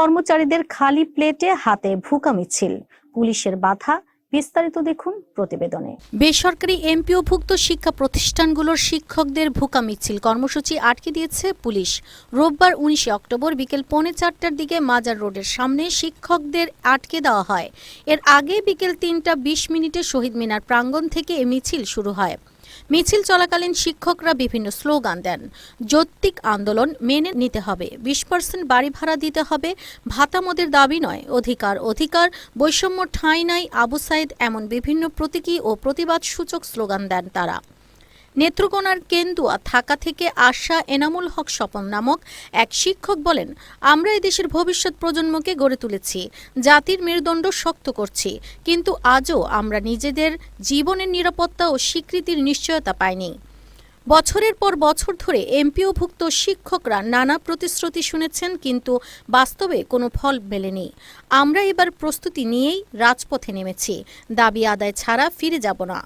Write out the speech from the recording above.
কর্মচারীদের খালি প্লেটে হাতে ভুকা মিছিল। পুলিশের বাধা, বিস্তারিত দেখুন প্রতিবেদনে। বেসরকারি এমপিওভুক্ত শিক্ষা প্রতিষ্ঠানগুলোর শিক্ষকদের ভুকা মিছিল কর্মসূচি আটকে দিয়েছে পুলিশ। রোববার উনিশে অক্টোবর বিকেল পৌনে চারটার দিকে মাজার রোডের সামনে শিক্ষকদের আটকে দেওয়া হয়। এর আগে বিকেল তিনটা বিশ মিনিটে শহীদ মিনার প্রাঙ্গণ থেকে এ মিছিল শুরু হয়। মিছিল চলাকালীন শিক্ষকরা বিভিন্ন স্লোগান দেন। যৌক্তিক আন্দোলন মেনে নিতে হবে। বিশ পার্সেন্ট বাড়ি ভাড়া দিতে হবে। ভাতা মোদের দাবি নয়। অধিকার অধিকার, বৈষম্য ঠাঁই নাই। আবু সাইদ এমন বিভিন্ন প্রতীকী ও প্রতিবাদ সূচক স্লোগান দেন তারা। নেত্রকোনার কেন্দুয়া থাকা থেকে আশা এনামুল হক স্বপন নামক এক শিক্ষক বলেন, আমরা এদেশের ভবিষ্যৎ প্রজন্মকে গড়ে তুলেছি, জাতির মেরুদণ্ড শক্ত করছি, কিন্তু আজও আমরা নিজেদের জীবনের নিরাপত্তা ও স্বীকৃতির নিশ্চয়তা পাইনি। বছরের পর বছর ধরে এমপিওভুক্ত শিক্ষকরা নানা প্রতিশ্রুতি শুনেছেন, কিন্তু বাস্তবে কোনো ফল মেলেনি। আমরা এবার প্রস্তুতি নিয়েই রাজপথে নেমেছি। দাবি আদায় ছাড়া ফিরে যাব না।